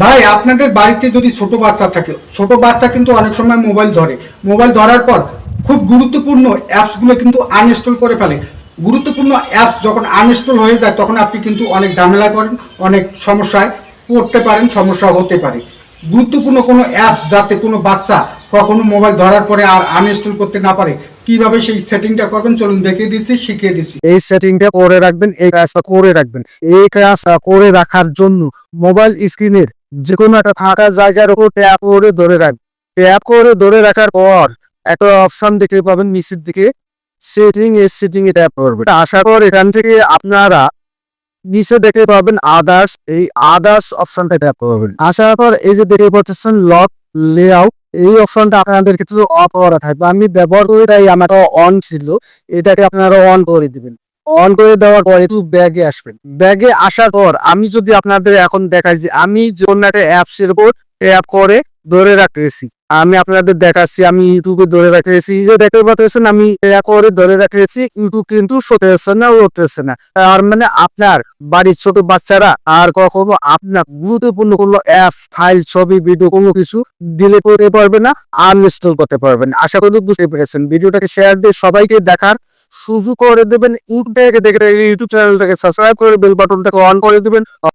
ভাই, আপনাদের বাড়িতে যদি ছোট বাচ্চা থাকে, ছোট বাচ্চা কিন্তু অনেক সময় মোবাইল ধরে। মোবাইল ধরার পর খুব গুরুত্বপূর্ণ অ্যাপসগুলো কিন্তু আনইনস্টল করে ফেলে। গুরুত্বপূর্ণ অ্যাপস যখন আনইনস্টল হয়ে যায়, তখন আপনি কিন্তু অনেক ঝামেলা করেন, অনেক সমস্যায় পড়তে পারেন, সমস্যা হতে পারে। গুরুত্বপূর্ণ কোনো অ্যাপস যাতে কোনো বাচ্চা কখনো মোবাইল ধরার পরে আর আনইনস্টল করতে না পারে, কীভাবে সেই সেটিংটা করবেন, চলুন দেখিয়ে দিচ্ছি, শিখিয়ে দিচ্ছি। এই সেটিংটা করে রাখবেন, এই কাজটা করে রাখবেন। এই কাজটা করে রাখার জন্য মোবাইল স্ক্রিনের যে কোনো একটা ফাঁকা জায়গার উপর ট্যাপ করে ধরে রাখবেন ট্যাপ করে ধরে রাখার পর একটা অপশন দেখতে পাবেন নিচের দিকে সেটিং এর সেটিং এ ট্যাপ করবে আশা কর এখান থেকে আপনারা নিচে দেখতে পাবেন আদার্স এই আদার্স অপশনটা ট্যাপ করবেন। আসার পর এই যে দেখতে পাচ্ছেন লক লেআউট এই অপশনটা আপনাদের কিছু অফ করা থাকবে। আমি ব্যবহার করে তাই আমার অন ছিল, এটাকে আপনারা অন করে দিবেন। অন করে দেওয়ার পর একটু ব্যাগে আসবেন। ব্যাগে আসার পর আমি যদি আপনাদের এখন দেখাই যে আমি একটা অ্যাপস এর উপর ট্যাপ করে ধরে রাখতেছি, আমি আপনাদের দেখাচ্ছি, আমি ইউটিউবে ধরে রাখতেছি। যে দেখতে পাচ্ছেন, আমি করে ধরে রাখতেছি, ইউটিউব কিন্তু সতেছে না, উঠতেছে না। তার মানে আপনার বাড়ির ছোট বাচ্চারা আর কখনো আপনার গুরুত্বপূর্ণ কোনো অ্যাপ ফাইল ছবি ভিডিও কোনো কিছু দিলে করতে পারবে না আনইনস্টল করতে পারবেন আশা করি বুঝতে পেরেছেন। ভিডিওটাকে শেয়ার দিয়ে সবাইকে দেখার সুযোগ করে দেবেন, ইউটিউব থেকে দেখে ইউটিউব চ্যানেলটাকে সাবস্ক্রাইব করে বেল বাটনটাকে অন করে দেবেন।